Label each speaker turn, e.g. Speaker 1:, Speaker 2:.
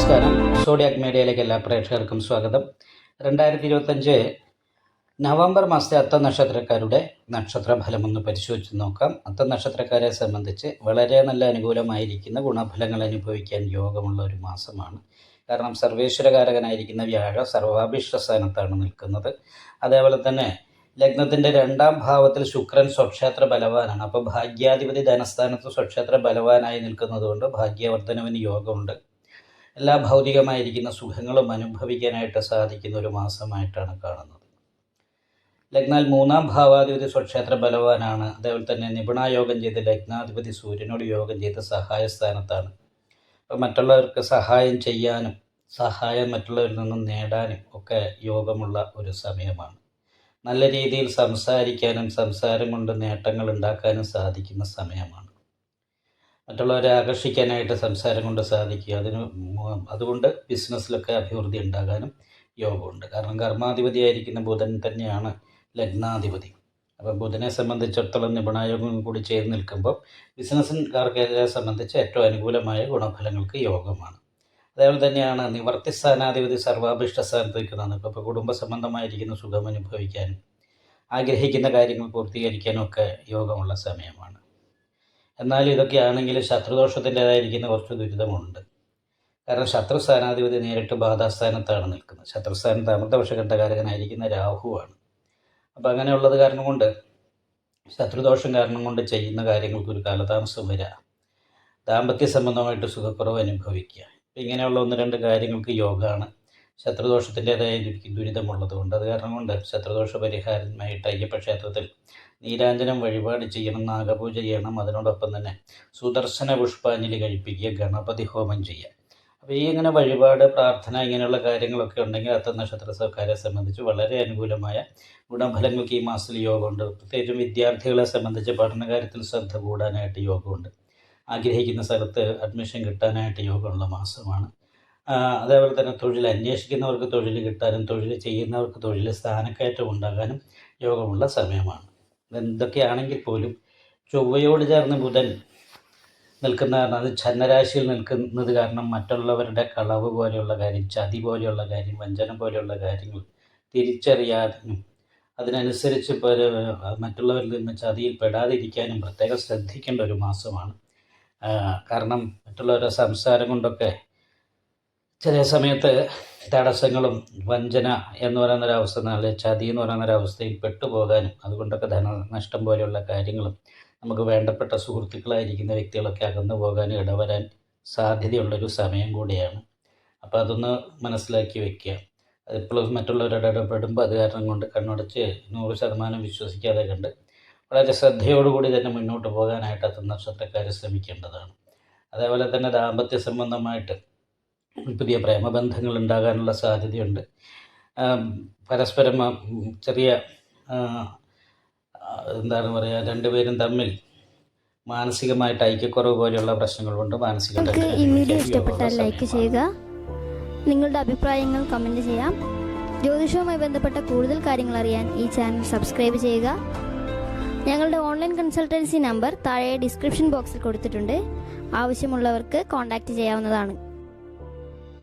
Speaker 1: നമസ്കാരം. സോഡിയാക് മീഡിയയിലേക്ക് എല്ലാ പ്രേക്ഷകർക്കും സ്വാഗതം. രണ്ടായിരത്തി ഇരുപത്തഞ്ച് നവംബർ മാസത്തെ അത്ത നക്ഷത്രക്കാരുടെ നക്ഷത്ര ഫലം ഒന്ന് പരിശോധിച്ച് നോക്കാം. അത്ത നക്ഷത്രക്കാരെ സംബന്ധിച്ച് വളരെ നല്ല അനുകൂലമായിരിക്കുന്ന ഗുണഫലങ്ങൾ അനുഭവിക്കാൻ യോഗമുള്ള ഒരു മാസമാണ്. കാരണം സർവേശ്വരകാരകനായിരിക്കുന്ന വ്യാഴ സർവാഭിഷ്ട സ്ഥാനത്താണ് നിൽക്കുന്നത്. അതേപോലെ തന്നെ ലഗ്നത്തിന്റെ രണ്ടാം ഭാവത്തിൽ ശുക്രൻ സ്വക്ഷേത്ര ബലവാനാണ്. അപ്പോൾ ഭാഗ്യാധിപതി ധനസ്ഥാനത്ത് സ്വക്ഷേത്ര ബലവാനായി നിൽക്കുന്നതുകൊണ്ട് ഭാഗ്യവർദ്ധനവിന് യോഗമുണ്ട്. എല്ലാ ഭൗതികമായിരിക്കുന്ന സുഖങ്ങളും അനുഭവിക്കാനായിട്ട് സാധിക്കുന്ന ഒരു മാസമായിട്ടാണ് കാണുന്നത്. ലഗ്നാൽ മൂന്നാം ഭാവാധിപതി സ്വക്ഷേത്ര ബലവാനാണ്. അതേപോലെ തന്നെ നിപുണായോഗം ചെയ്ത് ലഗ്നാധിപതി സൂര്യനോട് യോഗം ചെയ്ത് സഹായ സ്ഥാനത്താണ് അപ്പോൾ മറ്റുള്ളവർക്ക് സഹായം ചെയ്യാനും സഹായം മറ്റുള്ളവരിൽ നിന്നും നേടാനും ഒക്കെ യോഗമുള്ള ഒരു സമയമാണ്. നല്ല രീതിയിൽ സംസാരിക്കാനും സംസാരം കൊണ്ട് നേട്ടങ്ങൾ ഉണ്ടാക്കാനും സാധിക്കുന്ന സമയമാണ്. മറ്റുള്ളവരെ ആകർഷിക്കാനായിട്ട് സംസാരം കൊണ്ട് സാധിക്കുക. അതിന് അതുകൊണ്ട് ബിസിനസ്സിലൊക്കെ അഭിവൃദ്ധി ഉണ്ടാകാനും യോഗമുണ്ട്. കാരണം കർമാധിപതിയായിരിക്കുന്ന ബുധൻ തന്നെയാണ് ലഗ്നാധിപതി. അപ്പോൾ ബുധനെ സംബന്ധിച്ചിടത്തോളം നിപുണായോഗം കൂടി ചേർന്ന് നിൽക്കുമ്പോൾ ബിസിനസ്സുകാർക്കെതിരെ സംബന്ധിച്ച് ഏറ്റവും അനുകൂലമായ ഗുണഫലങ്ങൾക്ക് യോഗമാണ്. അതേപോലെ തന്നെയാണ് നിവർത്തി സ്ഥാനാധിപതി സർവാഭിഷ്ട സ്ഥാനത്ത് നിൽക്കുന്നതാണ്. ഇപ്പോൾ കുടുംബ സംബന്ധമായിരിക്കുന്ന സുഖം അനുഭവിക്കാനും ആഗ്രഹിക്കുന്ന കാര്യങ്ങൾ പൂർത്തീകരിക്കാനും ഒക്കെ യോഗമുള്ള സമയമാണ്. എന്നാൽ ഇതൊക്കെയാണെങ്കിൽ ശത്രുദോഷത്തിന്റെതായിരിക്കുന്ന കുറച്ച് ദുരിതമുണ്ട്. കാരണം ശത്രു സ്ഥാനാധിപതി നേരിട്ട് ബാധാസ്ഥാനത്താണ് നിൽക്കുന്നത്. ശത്രുസ്ഥാനത്ത് അമൃതവർഷഘട്ടകാരകനായിരിക്കുന്ന രാഹുവാണ്. അപ്പോൾ അങ്ങനെയുള്ളത് കാരണം കൊണ്ട് ശത്രുദോഷം കാരണം കൊണ്ട് ചെയ്യുന്ന കാര്യങ്ങൾക്ക് ഒരു കാലതാമസം വരാം. ദാമ്പത്യ സംബന്ധമായിട്ട് സുഖക്കുറവ് അനുഭവിക്കുക. ഇങ്ങനെയുള്ള ഒന്ന് രണ്ട് കാര്യങ്ങൾക്ക് യോഗമാണ് ശത്രുദോഷത്തിന്റെതായ ദുരി- ദുരിതമുള്ളത് കൊണ്ട് അത് കാരണം കൊണ്ട് ശത്രുദോഷ പരിഹാരമായിട്ട് അയ്യപ്പ ക്ഷേത്രത്തിൽ നീരാഞ്ജനം വഴിപാട് ചെയ്യണം നാഗപൂജ ചെയ്യണം അതിനോടൊപ്പം തന്നെ സുദർശന പുഷ്പാഞ്ജലി കഴിപ്പിക്കുക ഗണപതി ഹോമം ചെയ്യുക. അപ്പോൾ ഈ ഇങ്ങനെ വഴിപാട് പ്രാർത്ഥന ഇങ്ങനെയുള്ള കാര്യങ്ങളൊക്കെ ഉണ്ടെങ്കിൽ അത്ത നക്ഷത്രക്കാരെ സംബന്ധിച്ച് വളരെ അനുകൂലമായ ഗുണഫലങ്ങൾക്ക് ഈ മാസത്തിൽ യോഗമുണ്ട്. പ്രത്യേകിച്ചും വിദ്യാർത്ഥികളെ സംബന്ധിച്ച് പഠനകാര്യത്തിൽ ശ്രദ്ധ കൂടാനായിട്ട് യോഗമുണ്ട്. ആഗ്രഹിക്കുന്ന സ്ഥലത്ത് അഡ്മിഷൻ കിട്ടാനായിട്ട് യോഗമുള്ള മാസമാണ്. അതേപോലെ തന്നെ തൊഴിൽ അന്വേഷിക്കുന്നവർക്ക് തൊഴിൽ കിട്ടാനും തൊഴിൽ ചെയ്യുന്നവർക്ക് തൊഴിൽ സ്ഥാനക്കയറ്റം ഉണ്ടാകാനും യോഗമുള്ള സമയമാണ്. എന്തൊക്കെയാണെങ്കിൽ പോലും ചൊവ്വയോട് ചേർന്ന് ബുധൻ നിൽക്കുന്ന കാരണം അത് ഛന്നരാശിയിൽ നിൽക്കുന്നത് കാരണം മറ്റുള്ളവരുടെ കളവ് പോലെയുള്ള കാര്യം ചതി പോലെയുള്ള കാര്യം വഞ്ചന പോലെയുള്ള കാര്യങ്ങൾ തിരിച്ചറിയാനും അതിനനുസരിച്ച് മറ്റുള്ളവരിൽ നിന്ന് ചതിയിൽ പെടാതിരിക്കാനും പ്രത്യേകം ശ്രദ്ധിക്കേണ്ട ഒരു മാസമാണ്. കാരണം മറ്റുള്ളവരുടെ സംസാരം കൊണ്ടൊക്കെ ചില സമയത്ത് തടസ്സങ്ങളും വഞ്ചന എന്ന് പറയുന്നൊരവസ്ഥ നല്ല ചതി എന്ന് പറയുന്നൊരവസ്ഥയിൽ പെട്ടുപോകാനും അതുകൊണ്ടൊക്കെ ധനനഷ്ടം പോലെയുള്ള കാര്യങ്ങളും നമുക്ക് വേണ്ടപ്പെട്ട സുഹൃത്തുക്കളായിരിക്കുന്ന വ്യക്തികളൊക്കെ അകന്നു പോകാനും ഇടവരാൻ സാധ്യതയുള്ളൊരു സമയം കൂടിയാണ്. അപ്പോൾ അതൊന്ന് മനസ്സിലാക്കി വെക്കുക. അതിപ്പോഴും മറ്റുള്ളവരുടെ ഇടപെടുമ്പോൾ അത് കാരണം കൊണ്ട് കണ്ണടച്ച് നൂറ് ശതമാനം വിശ്വസിക്കാതെ കണ്ട് വളരെ ശ്രദ്ധയോടുകൂടി തന്നെ മുന്നോട്ട് പോകാനായിട്ട് അത് നക്ഷത്രക്കാർ ശ്രമിക്കേണ്ടതാണ്. അതേപോലെ തന്നെ ദാമ്പത്യ സംബന്ധമായിട്ട് പുതിയ പ്രേമബന്ധങ്ങൾ ഉണ്ടാകാനുള്ള സാധ്യതയുണ്ട്. പരസ്പരം ചെറിയ എന്താണ് പറയുക രണ്ടുപേരും തമ്മിൽ മാനസികമായിട്ട് ഐക്യക്കുറവ് പോലെയുള്ള പ്രശ്നങ്ങൾ കൊണ്ട് മാനസിക
Speaker 2: നിങ്ങൾക്ക് ഈ വീഡിയോ ഇഷ്ടപ്പെട്ടാൽ ലൈക്ക് ചെയ്യുക. നിങ്ങളുടെ അഭിപ്രായങ്ങൾ കമന്റ് ചെയ്യാം. ജ്യോതിഷവുമായി ബന്ധപ്പെട്ട കൂടുതൽ കാര്യങ്ങൾ അറിയാൻ ഈ ചാനൽ സബ്സ്ക്രൈബ് ചെയ്യുക. ഞങ്ങളുടെ ഓൺലൈൻ കൺസൾട്ടൻസി നമ്പർ താഴെ ഡിസ്ക്രിപ്ഷൻ ബോക്സിൽ കൊടുത്തിട്ടുണ്ട്. ആവശ്യമുള്ളവർക്ക് കോൺടാക്റ്റ് ചെയ്യാവുന്നതാണ്.